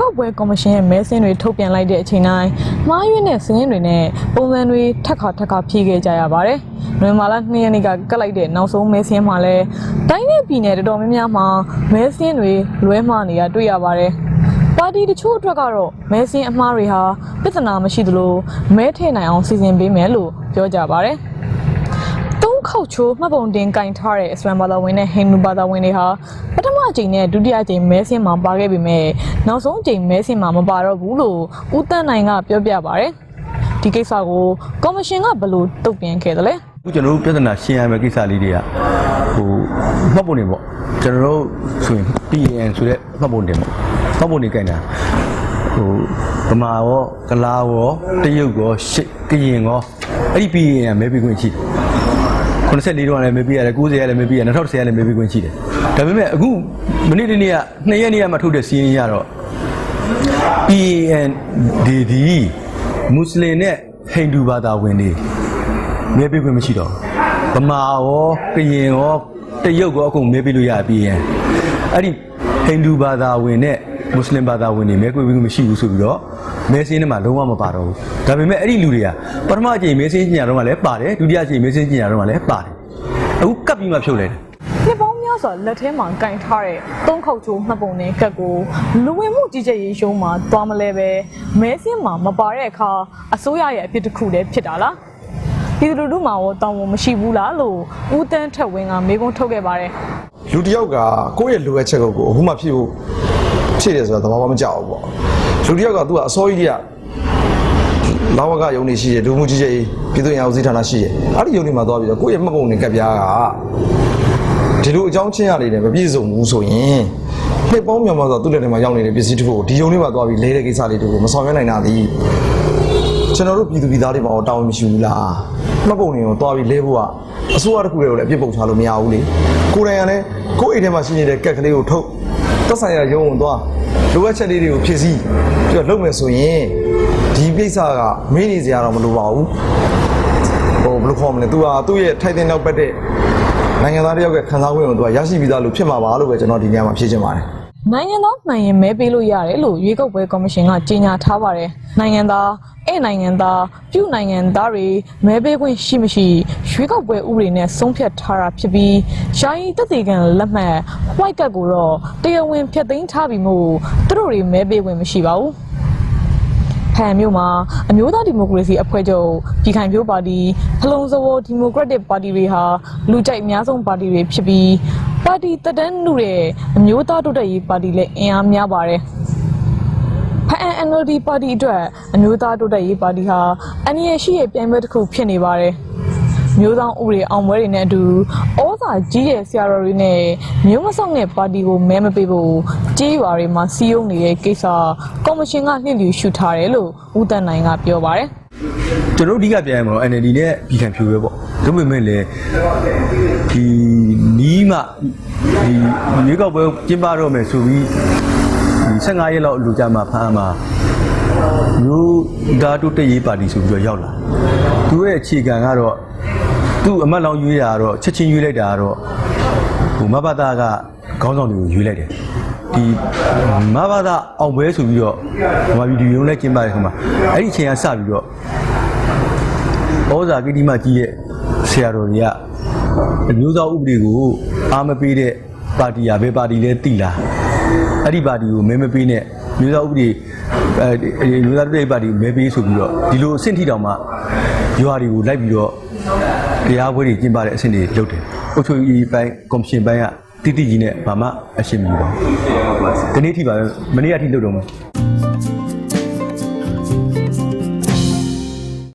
ကောက်ပွဲကော်မရှင်ရဲ့မဲဆင်းတွေထုတ်ပြန်လိုက်တဲ့အချိန်တိုင်းမှားယွင်းတဲ့စင်းတွေနဲ့ပုံစံတွေထက်ခါထက်ခါဖြည့်ခဲ့ကြရပါတယ်။နိုဝင်ဘာလ2ရက်နေ့ကကတ်လိုက်တဲ့နောက်ဆုံးမဲဆင်းမှာလဲတိုင်းနဲ့ပြည်နယ်တော်တော်များများမှာမဲဆင်းတွေလွဲမှားနေတာတွေ့ရပါတယ်။ပါတီတချို့အတွက်ကတော့မဲဆင်းအမှားတွေဟာပြဿနာမရှိသလိုမဲထည့်နိုင်အောင်စီစဉ်ပေးမယ်လို့ပြောကြပါတယ်။သုံးခေါက်ချိုးမှတ်ပုံတင်ကင်ထားတဲ့အစ္စလမ်ဘာသာဝင်နဲ့ဟိန္ဒူဘာသာဝင်တွေဟာပထမ အကြိမ်နဲ့ဒုတိယအကြိမ်မဲဆင်းမှာပါခဲ့ပေမဲ့နောက်ဆုံးအကြိမ်မဲဆင်းမှာမပါတော့ဘူးလို့ဦးတန်းနိုင်ကပြောပြပါဗျ။ဒီကိစ္စကိုကော်မရှင်ကဘယ်လိုတုံ့ပြန်ခဲ့သလဲ။အခုကျွန်တော်တို့ပြဿနာရှင်းရမယ့်ကိစ္စလေးတွေကဟိုမှတ်ပုံနေပေါ့ကျွန်တော်တို့ဆိုရင် PN ဆိုတဲ့မှတ်ပုံတင်ပေါ့မှတ်ပုံနေကြိုင်တာဟိုဗမာရောကလားရောတရုတ်ရောရှစ်ကရင်ရောအဲ့ဒီ PN ကမဲပေးခွင့်ရှိတယ်94တော့လည်းမဲပေးရတယ်90ရလည်းမဲပေးရတယ်2010ရလည်းမဲပေးခွင့်ရှိတယ် ဒါပေမဲ့အခုမနေ့တနေ့က2ရက်နေ့ကမှထုတ်တဲ့စီးရင်ရတော့ PN ဒီဒီမွတ်စလင်နဲ့ဟိန္ဒူဘာသာဝင်တွေမဲပေးခွင့်မရှိတော့ဘူးဗမာရောကရင်ရောတရုတ်ရောအကုန်မဲပေးလို့ရပြီးရင်အဲ့ဒီဟိန္ဒူဘာသာဝင်နဲ့မွတ်စလင်ဘာသာဝင်တွေမဲပေးခွင့်မရှိဘူးဆိုပြီးတော့မဲစင်းထဲမှာလုံးဝမပါတော့ဘူးဒါပေမဲ့အဲ့ဒီလူတွေကပထမအကြိမ်မဲစင်းညညာတော့မှလည်းပါတယ်ဒုတိယအကြိမ်မဲစင်းညညာတော့မှလည်းပါတယ်အခုကပ်ပြီးမှဖြုတ်လိုက်တယ်နှ စ်ပေါင်းများစွာလက်ထဲမှာကင်ထားတဲ့သုံးခေါက်ချိုးမှတ်ပုံနဲ့ကတ်ကိုလူဝင်မှုကြီးကြပ်ရေးရှုံးမှာသွားမလဲပဲမဲဆင်းမှာမပါတဲ့အခါအစိုးရရဲ့အဖြစ်တစ်ခုတည်းဖြစ်တာလားဒီလူတို့မှာရောတောင်းဝန်မရှိဘူးလားလို့ဦးတန်းထက်ဝင်းကမေးခွန်းထုတ်ခဲ့ပါတယ်လူတစ်ယောက်ကကိုယ့်ရဲ့လိုအပ်ချက်ကိုအခုမှဖြစ်ဖို့ဖြစ်တယ်ဆိုတာသဘာဝမကြောက်ဘူးပေါ့လူတစ်ယောက်ကသူကအစောကြီးတည်းကလောကယုံနေရှိတယ်ဒုမှုကြီးကြီးပြည်သူ့ရအောင်စီးဌာနရှိတယ်အဲ့ဒီယုံနေမှာသွားပြီးတော့ကိုယ့်ရဲ့မှတ်ပုံနဲ့ကပ်ပြားက ဒီလိုအကြောင်းချင်းရနေတယ်မပြည့်စုံဘူးဆိုရင်နှစ်ပေါင်းများမှဆိုသူ့လက်ထဲမှာရောက်နေတဲ့ပစ္စည်းတစ်ခုကိုဒီယုံလေးမှာသွားပြီးလဲတဲ့ကိစ္စလေးတွေကိုမဆောင်ရွက်နိုင်တာသည်ကျွန်တော်တို့ပြည်သူပြည်သားတွေမှာတောင်းမရှိဘူးလားမှတ်ပုံတွေကိုသွားပြီးလဲဖို့ကအစိုးရတစ်ခုတည်းကိုလည်းအပြစ်ပုံချလို့မရဘူးလေကိုယ်တိုင်ကလည်းကိုယ့်အိမ်ထဲမှာရှိနေတဲ့ကက်ကလေးကိုထုတ်သက်ဆိုင်ရာရုံးကိုသွားလိုအပ်ချက်လေးတွေကိုဖြည့်ဆည်းပြီးတော့လုပ်မယ်ဆိုရင်ဒီကိစ္စကမင်းနေစရာတော့မလိုပါဘူး ဟိုဘယ်လိုခေါ်မလဲ तू ဟာသူ့ရဲ့ထိုက်တဲ့နောက်ပတ်တဲ့နိုင်ငံသားတယောက်ကခံစား권ကို तू ကရရှိပြီးသားလို့ဖြစ်မှာပါလို့ပဲကျွန်တော်ဒီညမှာဖြည့်ချင်ပါတယ် နိုင်ငံသားမှန်ရင်မဲပေးလို့ရတယ်လို့ရွေးကောက်ပွဲကော်မရှင်ကကြေညာထားပါတယ်နိုင်ငံသားအဲ့နိုင်ငံသားပြုနိုင်ငံသားတွေမဲပေးခွင့်ရှိမရှိရွေးကောက်ပွဲဥပဒေနဲ့ဆုံးဖြတ်ထားတာဖြစ်ပြီးယာယီတက်သေးကန်လက်မှတ် white card ကိုတော့တရားဝင်ဖျက်သိမ်းထားပြီးမို့သူတို့တွေမဲပေးခွင့်မရှိပါဘူး ဖန်မြို့မှာအမျိုးသားဒီမိုကရေစီအဖွဲ့ချုပ်ပြည်ခိုင်ဖြိုးပါတီဖလုံစဝေါ်ဒီမိုကရက်တစ်ပါတီတွေဟာလူကြိုက်အများဆုံးပါတီတွေဖြစ်ပြီးပါတီတက်တန်းနုတဲ့အမျိုးသားတိုးတက်ရေးပါတီလည်းအင်အားများပါတယ်ဖန် NLD ပါတီအတွက်အမျိုးသားတိုးတက်ရေးပါတီဟာအန်ရရှိရဲ့ပြိုင်ပွဲတစ်ခုဖြစ်နေပါတယ် မျိုးဆောင်ဥပဒေအောင်ပွဲတွေနဲ့အတူဩဇာကြီးတဲ့ဆရာတော်တွေနဲ့မျိုးမဆောင်တဲ့ပါတီကိုမဲမပေးဖို့ကြေးရွာတွေမှာစီးရုံနေတဲ့ကိစ္စကော်မရှင်ကလှည့်လည်ရှုထားတယ်လို့ဦးတန်းနိုင်ကပြောပါတယ်ကျွန်တော်တို့အဓိကပြန်ရမှာတော့ NLD နဲ့ပြည်ခံဖြူပဲပေါ့ဒါပေမဲ့လည်းဒီနီးမှဒီမြေကောက်ပွဲကျင်းပတော့မယ်ဆိုပြီးဒီ15ရက်လောက်လူကြမှာဖမ်းမှာမျိုးဓာတုတရေးပါတီဆိုပြီးတော့ရောက်လာသူရဲ့အခြေခံကတော့ သူ့အမတ်လောင်းရွေးတာကတော့ချက်ချင်းရွေးလိုက်တာကတော့ဟိုမဘတာကခေါင်းဆောင်တွေကိုရွေးလိုက်တယ်ဒီမဘတာအောင်ပွဲဆိုပြီးတော့ဗမာပြည်ဒီရုံးနဲ့ကျင်းပတဲ့ခါမှာအဲ့ဒီအချိန်ကစပြီးတော့ဩဇာကိတိမကြီးရဲ့ဆရာတော်တွေကအမျိုးသားဥပဒေကိုအားမပေးတဲ့ပါတီရဘယ်ပါတီလဲတိလားအဲ့ဒီပါတီကိုမဲမပေးနဲ့ မျိုးသားဥပဒေအဲမျိုးသားပြည်ပါတီကိုမဲပေးဆိုပြီးတော့ဒီလိုအဆင့်ထိတောင်မှရွာတွေကိုလိုက်ပြီးတော့တရားပွဲတွေကျင်းပတဲ့အဆင့်တွေလုပ်တယ်အုပ်ချုပ်ရေးပိုင်းကော်မရှင်ပိုင်းကတိတိကြီးနဲ့ဘာမှအရှင်းမယူပါဘူးဒီနေ့ထိပါပဲမနေ့ကအထိလုပ်တော့မှာ